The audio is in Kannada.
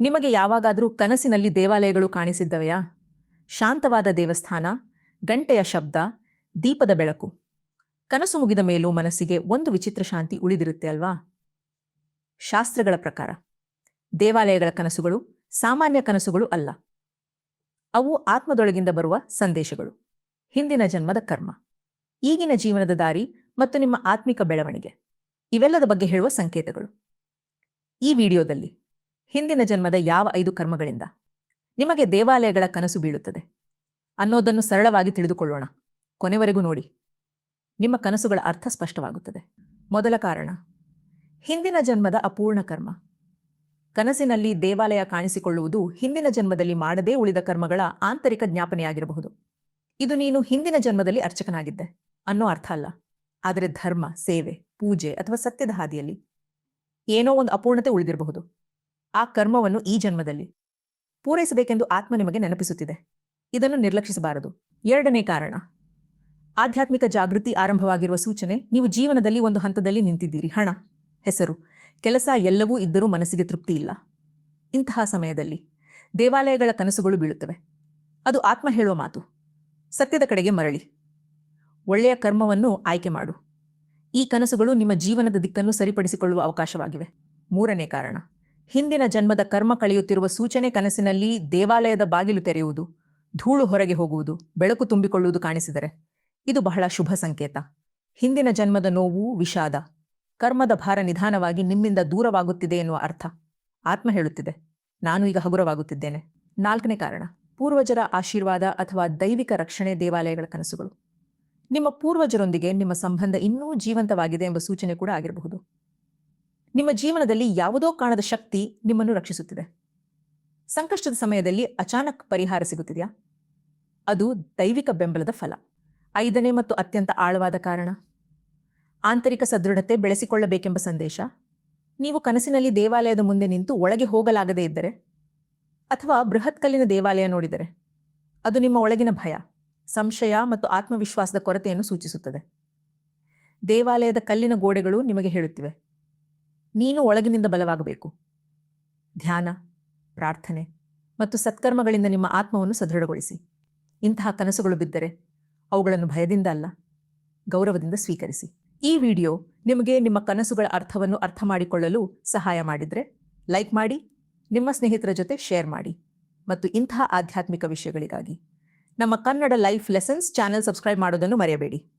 ನಿಮಗೆ ಯಾವಾಗಾದರೂ ಕನಸಿನಲ್ಲಿ ದೇವಾಲಯಗಳು ಕಾಣಿಸಿದ್ದವೆಯಾ? ಶಾಂತವಾದ ದೇವಸ್ಥಾನ, ಗಂಟೆಯ ಶಬ್ದ, ದೀಪದ ಬೆಳಕು. ಕನಸು ಮುಗಿದ ಮೇಲೂ ಮನಸ್ಸಿಗೆ ಒಂದು ವಿಚಿತ್ರ ಶಾಂತಿ ಉಳಿದಿರುತ್ತೆ ಅಲ್ವಾ? ಶಾಸ್ತ್ರಗಳ ಪ್ರಕಾರ, ದೇವಾಲಯಗಳ ಕನಸುಗಳು ಸಾಮಾನ್ಯ ಕನಸುಗಳು ಅಲ್ಲ. ಅವು ಆತ್ಮದೊಳಗಿಂದ ಬರುವ ಸಂದೇಶಗಳು. ಹಿಂದಿನ ಜನ್ಮದ ಕರ್ಮ, ಈಗಿನ ಜೀವನದ ದಾರಿ ಮತ್ತು ನಿಮ್ಮ ಆತ್ಮಿಕ ಬೆಳವಣಿಗೆ. ಇವೆಲ್ಲದ ಬಗ್ಗೆ ಹೇಳುವ ಸಂಕೇತಗಳು. ಈ ವಿಡಿಯೋದಲ್ಲಿ ಹಿಂದಿನ ಜನ್ಮದ ಯಾವ ಐದು ಕರ್ಮಗಳಿಂದ? ನಿಮಗೆ ದೇವಾಲಯಗಳ ಕನಸು ಬೀಳುತ್ತದೆ. ಅನ್ನೋದನ್ನು ಸರಳವಾಗಿ ತಿಳಿದುಕೊಳ್ಳೋಣ. ಕೊನೆವರೆಗೂ ನೋಡಿ. ನಿಮ್ಮ ಕನಸುಗಳ ಅರ್ಥ ಸ್ಪಷ್ಟವಾಗುತ್ತದೆ. ಮೊದಲ ಕಾರಣ. ಹಿಂದಿನ ಜನ್ಮದ ಅಪೂರ್ಣ ಕರ್ಮ. ಕನಸಿನಲ್ಲಿ ದೇವಾಲಯ ಕಾಣಿಸಿಕೊಳ್ಳುವುದು ಹಿಂದಿನ ಜನ್ಮದಲ್ಲಿ ಮಾಡದೇ ಉಳಿದ ಕರ್ಮಗಳ ಆಂತರಿಕ ಜ್ಞಾಪನೆಯಾಗಿರಬಹುದು. ಇದು ನೀನು ಹಿಂದಿನ ಜನ್ಮದಲ್ಲಿ ಅರ್ಚಕನಾಗಿದ್ದೆ ಅನ್ನೋ ಅರ್ಥ ಅಲ್ಲ. ಆದರೆ ಧರ್ಮ, ಸೇವೆ, ಪೂಜೆ ಅಥವಾ ಸತ್ಯದ ಹಾದಿಯಲ್ಲಿ ಏನೋ ಒಂದು ಅಪೂರ್ಣತೆ ಉಳಿದಿರಬಹುದು. ಆ ಕರ್ಮವನ್ನು ಈ ಜನ್ಮದಲ್ಲಿ ಪೂರೈಸಬೇಕೆಂದು ಆತ್ಮ ನಿಮಗೆ ನೆನಪಿಸುತ್ತಿದೆ. ಇದನ್ನು ನಿರ್ಲಕ್ಷಿಸಬಾರದು. ಎರಡನೇ ಕಾರಣ, ಆಧ್ಯಾತ್ಮಿಕ ಜಾಗೃತಿ ಆರಂಭವಾಗಿರುವ ಸೂಚನೆ, ನೀವು ಜೀವನದಲ್ಲಿ ಒಂದು ಹಂತದಲ್ಲಿ ನಿಂತಿದ್ದೀರಿ. ಹಣ, ಹೆಸರು, ಕೆಲಸ ಎಲ್ಲವೂ ಇದ್ದರೂ ಮನಸ್ಸಿಗೆ ತೃಪ್ತಿ ಇಲ್ಲ. ಇಂತಹ ಸಮಯದಲ್ಲಿ ದೇವಾಲಯಗಳ ಕನಸುಗಳು ಬೀಳುತ್ತವೆ. ಅದು ಆತ್ಮ ಹೇಳುವ ಮಾತು. ಸತ್ಯದ ಕಡೆಗೆ ಮರಳಿ. ಒಳ್ಳೆಯ ಕರ್ಮವನ್ನು ಆಯ್ಕೆ ಮಾಡು. ಈ ಕನಸುಗಳು ನಿಮ್ಮ ಜೀವನದ ದಿಕ್ಕನ್ನು ಸರಿಪಡಿಸಿಕೊಳ್ಳುವ ಅವಕಾಶವಾಗಿವೆ. ಮೂರನೇ ಕಾರಣ ಹಿಂದಿನ ಜನ್ಮದ ಕರ್ಮ ಕಳೆಯುತ್ತಿರುವ ಸೂಚನೆ ಕನಸಿನಲ್ಲಿ ದೇವಾಲಯದ ಬಾಗಿಲು ತೆರೆಯುವುದು, ಧೂಳು ಹೊರಗೆ ಹೋಗುವುದು, ಬೆಳಕು ತುಂಬಿಕೊಳ್ಳುವುದು ಕಾಣಿಸಿದರೆ ಇದು ಬಹಳ ಶುಭ ಸಂಕೇತ. ಹಿಂದಿನ ಜನ್ಮದ ನೋವು ವಿಷಾದ, ಕರ್ಮದ ಭಾರ ನಿಧಾನವಾಗಿ ನಿಮ್ಮಿಂದ ದೂರವಾಗುತ್ತಿದೆ ಎನ್ನುವ ಅರ್ಥ. ಆತ್ಮ ಹೇಳುತ್ತಿದೆ, ನಾನು ಈಗ ಹಗುರವಾಗುತ್ತಿದ್ದೇನೆ. ನಾಲ್ಕನೇ ಕಾರಣ, ಪೂರ್ವಜರ ಆಶೀರ್ವಾದ ಅಥವಾ ದೈವಿಕ ರಕ್ಷಣೆ ದೇವಾಲಯಗಳ ಕನಸುಗಳು. ನಿಮ್ಮ ಪೂರ್ವಜರೊಂದಿಗೆ ನಿಮ್ಮ ಸಂಬಂಧ ಇನ್ನೂ ಜೀವಂತವಾಗಿದೆ ಎಂಬ ಸೂಚನೆ ಕೂಡ ಆಗಿರಬಹುದು. ನಿಮ್ಮ ಜೀವನದಲ್ಲಿ ಯಾವುದೋ ಕಾಣದ ಶಕ್ತಿ ನಿಮ್ಮನ್ನು ರಕ್ಷಿಸುತ್ತಿದೆ. ಸಂಕಷ್ಟದ ಸಮಯದಲ್ಲಿ ಅಚಾನಕ್ ಪರಿಹಾರ ಸಿಗುತ್ತಿದೆಯಾ? ಅದು ದೈವಿಕ ಬೆಂಬಲದ ಫಲ. ಐದನೇ ಮತ್ತು ಅತ್ಯಂತ ಆಳವಾದ ಕಾರಣ. ಆಂತರಿಕ ಸದೃಢತೆ ಬೆಳೆಸಿಕೊಳ್ಳಬೇಕೆಂಬ ಸಂದೇಶ. ನೀವು ಕನಸಿನಲ್ಲಿ ದೇವಾಲಯದ ಮುಂದೆ ನಿಂತು ಒಳಗೆ ಹೋಗಲಾಗದೇ ಇದ್ದರೆ. ಅಥವಾ ಬೃಹತ್ ಕಲ್ಲಿನ ದೇವಾಲಯ ನೋಡಿದರೆ. ಅದು ನಿಮ್ಮ ಒಳಗಿನ ಭಯ, ಸಂಶಯ ಮತ್ತು ಆತ್ಮವಿಶ್ವಾಸದ ಕೊರತೆಯನ್ನು ಸೂಚಿಸುತ್ತದೆ. ದೇವಾಲಯದ ಕಲ್ಲಿನ ಗೋಡೆಗಳು ನಿಮಗೆ ಹೇಳುತ್ತಿವೆ. ನೀನು ಒಳಗಿನಿಂದ ಬಲವಾಗಬೇಕು. ಧ್ಯಾನ, ಪ್ರಾರ್ಥನೆ ಮತ್ತು ಸತ್ಕರ್ಮಗಳಿಂದ ನಿಮ್ಮ ಆತ್ಮವನ್ನು ಸದೃಢಗೊಳಿಸಿ. ಇಂತಹ ಕನಸುಗಳು ಬಿದ್ದರೆ ಅವುಗಳನ್ನು ಭಯದಿಂದ ಅಲ್ಲ, ಗೌರವದಿಂದ ಸ್ವೀಕರಿಸಿ. ಈ ವಿಡಿಯೋ ನಿಮಗೆ ನಿಮ್ಮ ಕನಸುಗಳ ಅರ್ಥವನ್ನು ಅರ್ಥ ಮಾಡಿಕೊಳ್ಳಲು ಸಹಾಯ ಮಾಡಿದರೆ ಲೈಕ್ ಮಾಡಿ, ನಿಮ್ಮ ಸ್ನೇಹಿತರ ಜೊತೆ ಶೇರ್ ಮಾಡಿ ಮತ್ತು ಇಂತಹ ಆಧ್ಯಾತ್ಮಿಕ ವಿಷಯಗಳಿಗಾಗಿ ನಮ್ಮ Kannada life lessons channel subscribe ಮಾಡೋದನ್ನು ಮರೆಯಬೇಡಿ.